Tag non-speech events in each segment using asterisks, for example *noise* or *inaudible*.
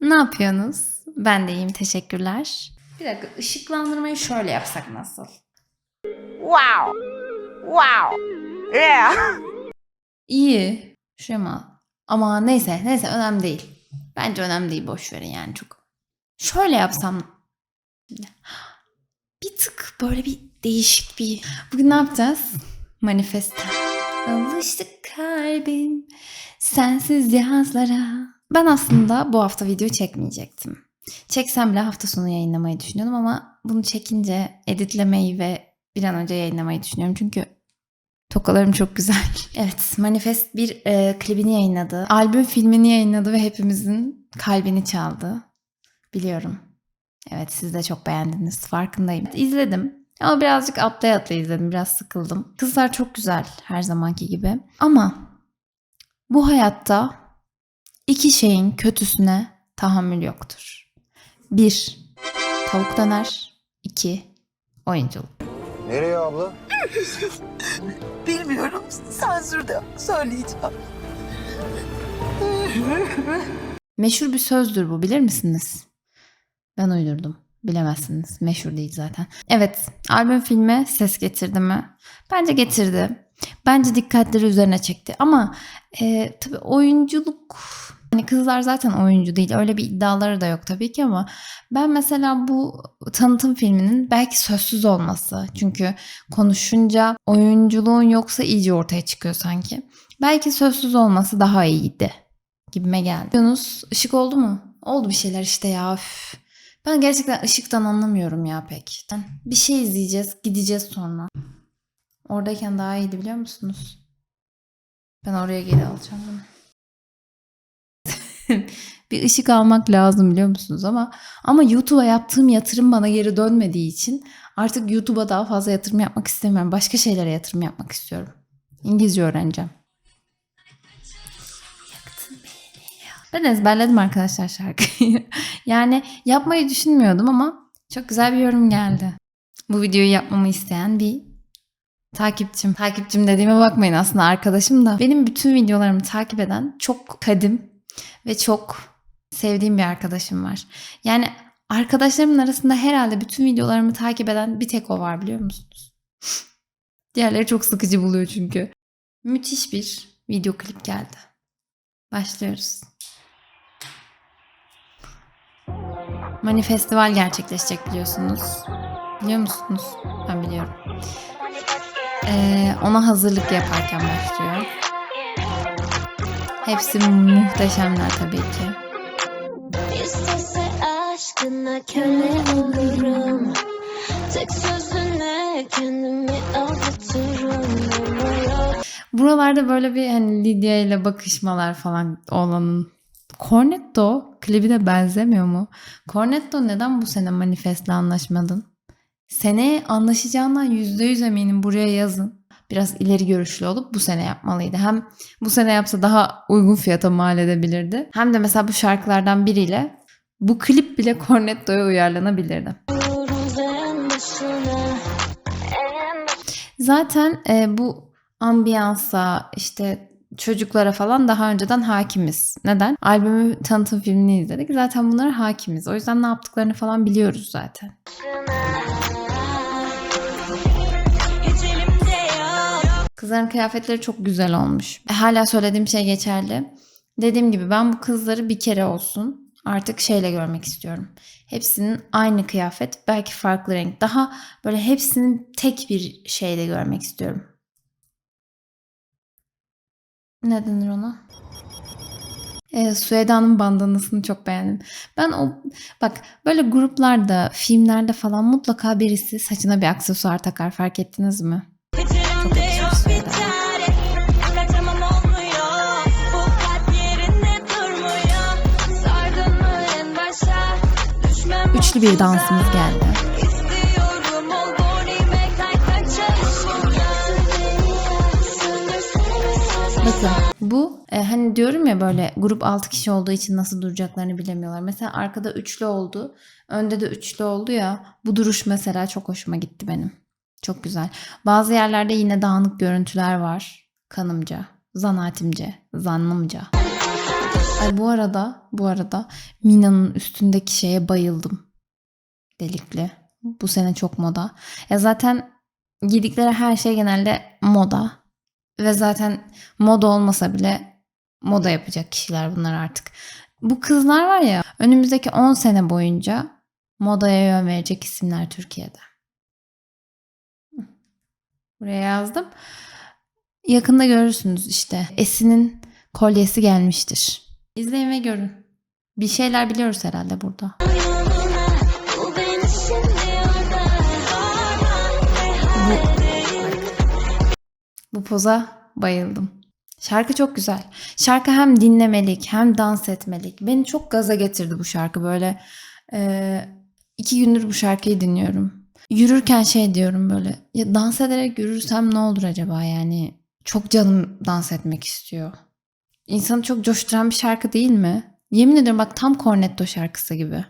Ne yapıyorsunuz? Ben de iyiyim teşekkürler. Bir dakika ışıklandırmayı şöyle yapsak nasıl? Wow. Wow. Yeah. İyi. Şema. Ama neyse neyse önemli değil. Bence önemli değil boş verin yani çok. Şöyle yapsam. Şimdi. Bir tık böyle bir değişik bir. Bugün ne yapacağız? Manifest. Alıştık kalbim sensiz yazlara. Ben aslında bu hafta video çekmeyecektim. Çeksem bile hafta sonu yayınlamayı düşünüyordum ama bunu çekince editlemeyi ve bir an önce yayınlamayı düşünüyorum. Çünkü Tokalarım çok güzel. *laughs* Evet, Manifest bir e, klibini yayınladı. Albüm filmini yayınladı ve hepimizin kalbini çaldı. Biliyorum. Evet, siz de çok beğendiniz. Farkındayım. İzledim. Ama birazcık atlaya atlaya izledim. Biraz sıkıldım. Kızlar çok güzel her zamanki gibi. Ama bu hayatta iki şeyin kötüsüne tahammül yoktur. Bir, tavuk döner. İki, oyunculuk. Nereye abla? Bilmiyorum. Sansürde söyleyeceğim. Meşhur bir sözdür bu bilir misiniz? Ben uydurdum. Bilemezsiniz. Meşhur değil zaten. Evet, albüm filme ses getirdi mi? Bence getirdi. Bence dikkatleri üzerine çekti. Ama e, tabii oyunculuk... Hani kızlar zaten oyuncu değil. Öyle bir iddiaları da yok tabii ki ama ben mesela bu tanıtım filminin belki sözsüz olması. Çünkü konuşunca oyunculuğun yoksa iyice ortaya çıkıyor sanki. Belki sözsüz olması daha iyiydi gibime geldi. Yunus ışık oldu mu? Oldu bir şeyler işte ya. üf. Ben gerçekten ışıktan anlamıyorum ya pek. Bir şey izleyeceğiz, gideceğiz sonra. Oradayken daha iyiydi biliyor musunuz? Ben oraya geri alacağım bunu. *laughs* bir ışık almak lazım biliyor musunuz ama ama YouTube'a yaptığım yatırım bana geri dönmediği için artık YouTube'a daha fazla yatırım yapmak istemiyorum. Başka şeylere yatırım yapmak istiyorum. İngilizce öğreneceğim. Ben ezberledim arkadaşlar şarkıyı. *laughs* yani yapmayı düşünmüyordum ama çok güzel bir yorum geldi. Bu videoyu yapmamı isteyen bir takipçim. Takipçim dediğime bakmayın aslında arkadaşım da. Benim bütün videolarımı takip eden çok kadim ve çok sevdiğim bir arkadaşım var. Yani arkadaşlarımın arasında herhalde bütün videolarımı takip eden bir tek o var biliyor musunuz? *laughs* Diğerleri çok sıkıcı buluyor çünkü. Müthiş bir video klip geldi. Başlıyoruz. Mani Festival gerçekleşecek biliyorsunuz. Biliyor musunuz? Ben biliyorum. Ee, ona hazırlık yaparken başlıyor. Hepsi muhteşemler tabii ki. İstese aşkına köle olurum Tek sözüne kendimi yok Buralarda böyle bir hani Lydia ile bakışmalar falan olanın Cornetto klibi de benzemiyor mu? Cornetto neden bu sene manifestle anlaşmadın? Seneye anlaşacağından yüzde yüz eminim buraya yazın. Biraz ileri görüşlü olup bu sene yapmalıydı. Hem bu sene yapsa daha uygun fiyata mal edebilirdi. Hem de mesela bu şarkılardan biriyle bu klip bile Cornetto'ya uyarlanabilirdi. Zaten e, bu ambiyansa işte çocuklara falan daha önceden hakimiz. Neden? Albümü tanıtım filmini izledik. Zaten bunlara hakimiz. O yüzden ne yaptıklarını falan biliyoruz zaten. Kızların kıyafetleri çok güzel olmuş. E, Hala söylediğim şey geçerli. Dediğim gibi ben bu kızları bir kere olsun artık şeyle görmek istiyorum. Hepsinin aynı kıyafet, belki farklı renk. Daha böyle hepsinin tek bir şeyle görmek istiyorum. Ne denir ona? E, Sueda'nın bandanasını çok beğendim. Ben o bak böyle gruplarda, filmlerde falan mutlaka birisi saçına bir aksesuar takar fark ettiniz mi? Üçlü bir dansımız geldi. Bakın bu e, hani diyorum ya böyle grup 6 kişi olduğu için nasıl duracaklarını bilemiyorlar. Mesela arkada üçlü oldu. Önde de üçlü oldu ya. Bu duruş mesela çok hoşuma gitti benim. Çok güzel. Bazı yerlerde yine dağınık görüntüler var. Kanımca, zanaatimce, zannımca. Ay bu arada, bu arada Mina'nın üstündeki şeye bayıldım. Delikli. Bu sene çok moda. Ya zaten giydikleri her şey genelde moda. Ve zaten moda olmasa bile moda yapacak kişiler bunlar artık. Bu kızlar var ya önümüzdeki 10 sene boyunca modaya yön verecek isimler Türkiye'de. Buraya yazdım. Yakında görürsünüz işte. Esin'in kolyesi gelmiştir. İzleyin ve görün. Bir şeyler biliyoruz herhalde burada. Bu poza bayıldım. Şarkı çok güzel. Şarkı hem dinlemelik hem dans etmelik. Beni çok gaza getirdi bu şarkı böyle. e, iki gündür bu şarkıyı dinliyorum. Yürürken şey diyorum böyle. Ya dans ederek yürürsem ne olur acaba yani? Çok canım dans etmek istiyor. İnsanı çok coşturan bir şarkı değil mi? Yemin ederim bak tam Cornetto şarkısı gibi.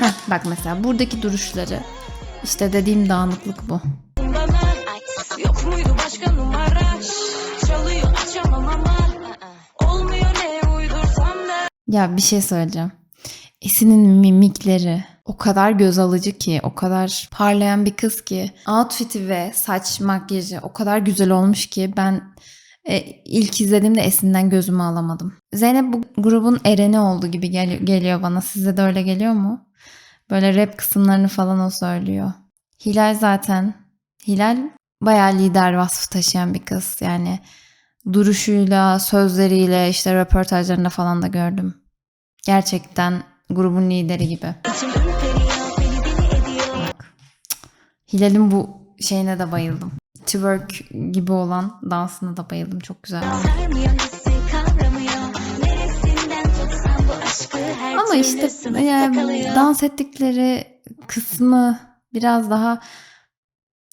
Heh, bak mesela buradaki duruşları. İşte dediğim dağınıklık bu. Ya bir şey söyleyeceğim. Esin'in mimikleri o kadar göz alıcı ki, o kadar parlayan bir kız ki. Outfit'i ve saç makyajı o kadar güzel olmuş ki ben e, ilk izlediğimde Esin'den gözümü alamadım. Zeynep bu grubun ereni oldu gibi gel- geliyor bana. Size de öyle geliyor mu? Böyle rap kısımlarını falan o söylüyor. Hilal zaten. Hilal bayağı lider vasfı taşıyan bir kız. Yani duruşuyla, sözleriyle, işte röportajlarında falan da gördüm. Gerçekten grubun lideri gibi. Hilal'in bu şeyine de bayıldım. Twerk gibi olan dansına da bayıldım. Çok güzel. Ama işte yani dans ettikleri kısmı biraz daha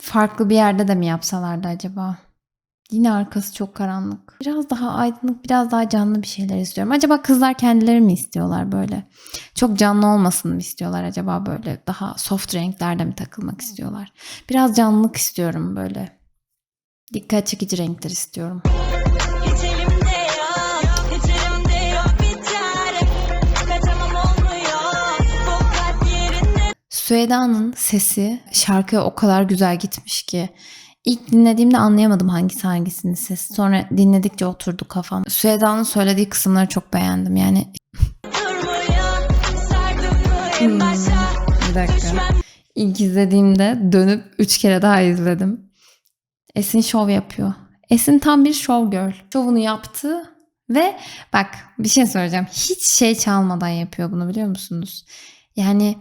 farklı bir yerde de mi yapsalardı acaba? Yine arkası çok karanlık. Biraz daha aydınlık, biraz daha canlı bir şeyler istiyorum. Acaba kızlar kendileri mi istiyorlar böyle? Çok canlı olmasın mı istiyorlar acaba böyle? Daha soft renklerde mi takılmak istiyorlar? Biraz canlılık istiyorum böyle. Dikkat çekici renkler istiyorum. Süheyda'nın sesi şarkıya o kadar güzel gitmiş ki. İlk dinlediğimde anlayamadım hangisi hangisinin sesi. Sonra dinledikçe oturdu kafam. Süheyda'nın söylediği kısımları çok beğendim. Yani Hmm, bir dakika. İlk izlediğimde dönüp üç kere daha izledim. Esin şov yapıyor. Esin tam bir show girl. Şovunu yaptı ve bak bir şey söyleyeceğim. Hiç şey çalmadan yapıyor bunu biliyor musunuz? Yani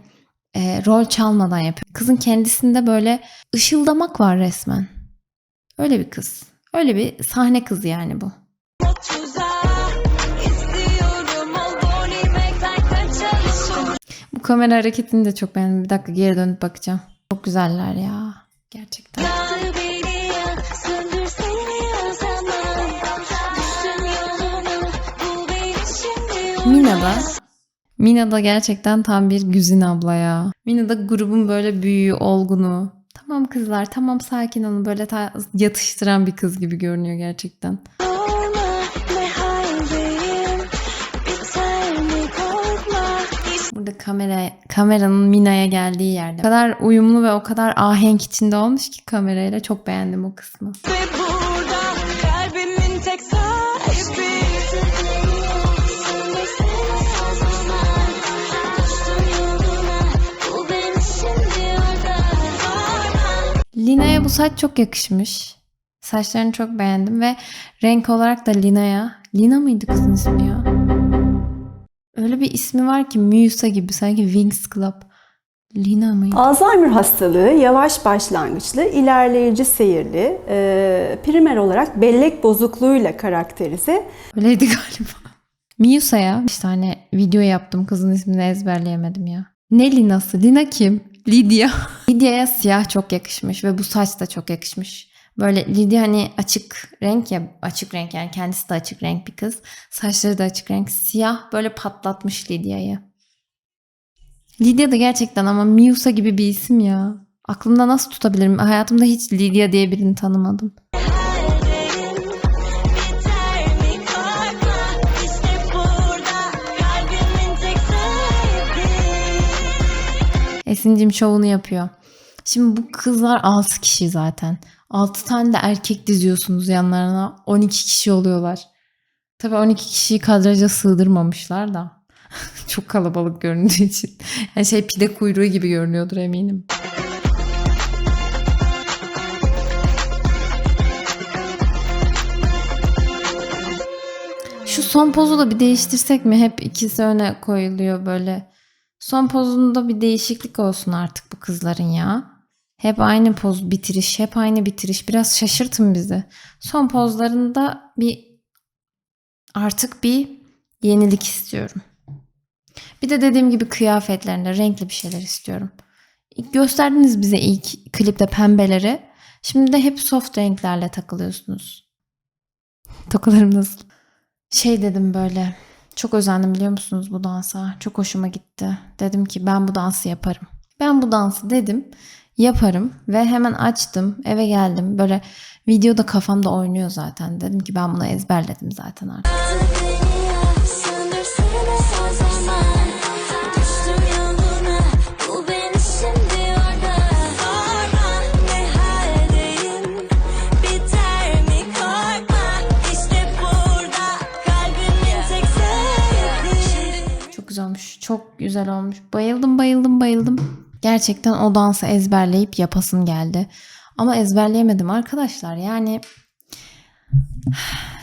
e, rol çalmadan yapıyor. Kızın kendisinde böyle ışıldamak var resmen. Öyle bir kız. Öyle bir sahne kızı yani bu. Bu kamera hareketini de çok beğendim. Bir dakika geri dönüp bakacağım. Çok güzeller ya. Gerçekten. Dar beni yak Söndür seni o zaman Düştüm yoluna Bul beni şimdi Mina da Mina da gerçekten tam bir güzin abla ya. Mina da grubun böyle büyüğü, olgunu. Tamam kızlar tamam sakin olun böyle yatıştıran bir kız gibi görünüyor gerçekten. Burada kamera kameranın Mina'ya geldiği yerde. O kadar uyumlu ve o kadar ahenk içinde olmuş ki kamerayla çok beğendim o kısmı. Lina'ya bu saç çok yakışmış. Saçlarını çok beğendim ve renk olarak da Lina'ya. Lina mıydı kızın ismi ya? Öyle bir ismi var ki Musa gibi sanki Wings Club. Lina mıydı? Alzheimer hastalığı yavaş başlangıçlı, ilerleyici seyirli, e, primer olarak bellek bozukluğuyla karakterize Öyleydi *laughs* galiba. Miyusa'ya bir tane video yaptım. Kızın ismini ezberleyemedim ya. Ne Lina'sı? Lina kim? Lydia. *laughs* Lydia'ya siyah çok yakışmış ve bu saç da çok yakışmış. Böyle Lydia hani açık renk ya açık renk yani kendisi de açık renk bir kız. Saçları da açık renk. Siyah böyle patlatmış Lydia'yı. Lydia da gerçekten ama Miusa gibi bir isim ya. Aklımda nasıl tutabilirim? Hayatımda hiç Lydia diye birini tanımadım. Esin'cim şovunu yapıyor. Şimdi bu kızlar 6 kişi zaten. 6 tane de erkek diziyorsunuz yanlarına. 12 kişi oluyorlar. Tabii 12 kişiyi kadraja sığdırmamışlar da. *laughs* Çok kalabalık göründüğü için. Yani şey pide kuyruğu gibi görünüyordur eminim. Şu son pozu da bir değiştirsek mi? Hep ikisi öne koyuluyor böyle. Son pozunda bir değişiklik olsun artık bu kızların ya. Hep aynı poz bitiriş, hep aynı bitiriş. Biraz şaşırtın bizi. Son pozlarında bir artık bir yenilik istiyorum. Bir de dediğim gibi kıyafetlerinde renkli bir şeyler istiyorum. Gösterdiniz bize ilk klipte pembeleri. Şimdi de hep soft renklerle takılıyorsunuz. Takılarım nasıl? Şey dedim böyle. Çok özendim biliyor musunuz bu dansa? Çok hoşuma gitti. Dedim ki ben bu dansı yaparım. Ben bu dansı dedim yaparım ve hemen açtım eve geldim. Böyle videoda kafamda oynuyor zaten. Dedim ki ben bunu ezberledim zaten artık. Güzel olmuş. Bayıldım bayıldım bayıldım. Gerçekten o dansı ezberleyip yapasım geldi. Ama ezberleyemedim arkadaşlar. Yani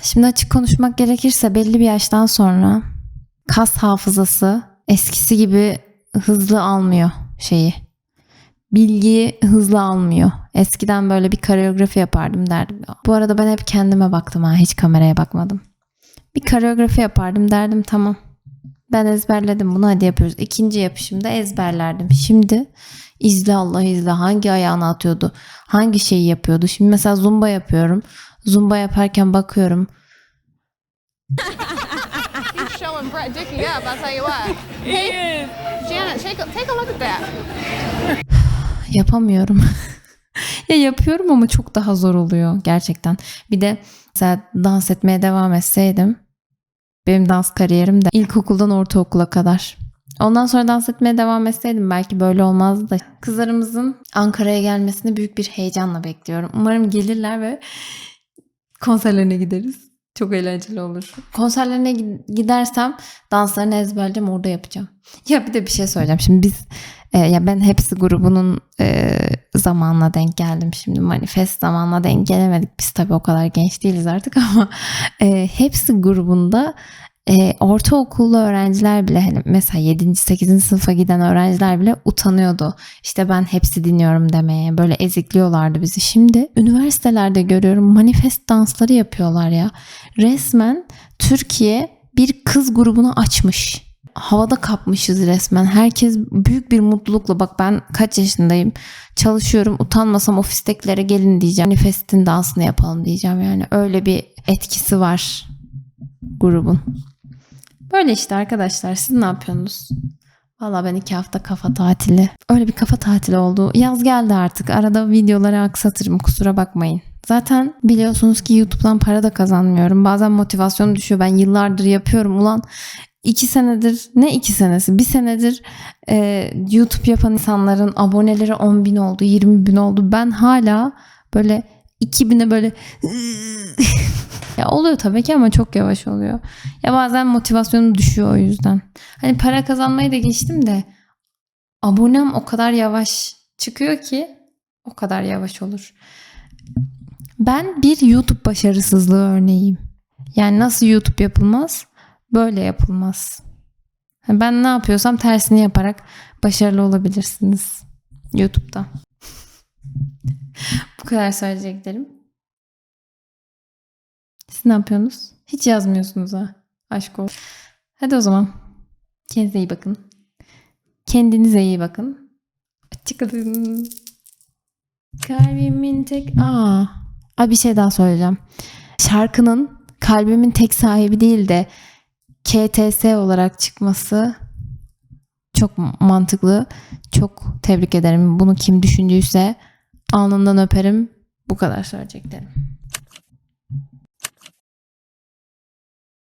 şimdi açık konuşmak gerekirse belli bir yaştan sonra kas hafızası eskisi gibi hızlı almıyor şeyi. Bilgiyi hızlı almıyor. Eskiden böyle bir koreografi yapardım derdim. Bu arada ben hep kendime baktım ha hiç kameraya bakmadım. Bir koreografi yapardım derdim tamam. Ben ezberledim bunu hadi yapıyoruz. İkinci yapışımda ezberlerdim. Şimdi izle Allah izle hangi ayağını atıyordu? Hangi şeyi yapıyordu? Şimdi mesela zumba yapıyorum. Zumba yaparken bakıyorum. He's showing Brett Dickey up. I'll tell you what. *laughs* He is. Janet, take a, take a look at that. *sighs* Yapamıyorum. *laughs* ya yapıyorum ama çok daha zor oluyor gerçekten. Bir de mesela dans etmeye devam etseydim benim dans kariyerim de ilkokuldan ortaokula kadar. Ondan sonra dans etmeye devam etseydim belki böyle olmazdı da. Kızlarımızın Ankara'ya gelmesini büyük bir heyecanla bekliyorum. Umarım gelirler ve konserlerine gideriz. Çok eğlenceli olur. Konserlerine gi- gidersem danslarını ezberleyeceğim orada yapacağım. Ya bir de bir şey söyleyeceğim. Şimdi biz e, ya ben hepsi grubunun e, zamanına denk geldim şimdi. Manifest zamanına denk gelemedik. Biz tabii o kadar genç değiliz artık *laughs* ama e, hepsi grubunda e, ortaokullu öğrenciler bile hani mesela 7. 8. sınıfa giden öğrenciler bile utanıyordu. İşte ben hepsi dinliyorum demeye. Böyle ezikliyorlardı bizi. Şimdi üniversitelerde görüyorum manifest dansları yapıyorlar ya. Resmen Türkiye bir kız grubunu açmış. Havada kapmışız resmen. Herkes büyük bir mutlulukla bak ben kaç yaşındayım çalışıyorum utanmasam ofistekilere gelin diyeceğim. Manifestin dansını yapalım diyeceğim yani. Öyle bir etkisi var grubun. Böyle işte arkadaşlar siz ne yapıyorsunuz? Valla ben iki hafta kafa tatili. Öyle bir kafa tatili oldu. Yaz geldi artık. Arada videoları aksatırım kusura bakmayın. Zaten biliyorsunuz ki YouTube'dan para da kazanmıyorum. Bazen motivasyonum düşüyor. Ben yıllardır yapıyorum. Ulan iki senedir ne iki senesi bir senedir e, YouTube yapan insanların aboneleri 10 bin oldu 20 bin oldu. Ben hala böyle 2000'e böyle *laughs* ya oluyor tabii ki ama çok yavaş oluyor. Ya bazen motivasyonum düşüyor o yüzden. Hani para kazanmayı da geçtim de abonem o kadar yavaş çıkıyor ki o kadar yavaş olur. Ben bir YouTube başarısızlığı örneğiyim. Yani nasıl YouTube yapılmaz? Böyle yapılmaz. Ben ne yapıyorsam tersini yaparak başarılı olabilirsiniz YouTube'da. *laughs* Bu kadar söyleyeceklerim. Siz ne yapıyorsunuz? Hiç yazmıyorsunuz ha. Aşk olsun. Hadi o zaman. Kendinize iyi bakın. Kendinize iyi bakın. Hoşçakalın. Kalbimin tek... Aa, Aa, bir şey daha söyleyeceğim. Şarkının kalbimin tek sahibi değil de KTS olarak çıkması çok mantıklı. Çok tebrik ederim. Bunu kim düşündüyse alnından öperim. Bu kadar söyleyeceklerim.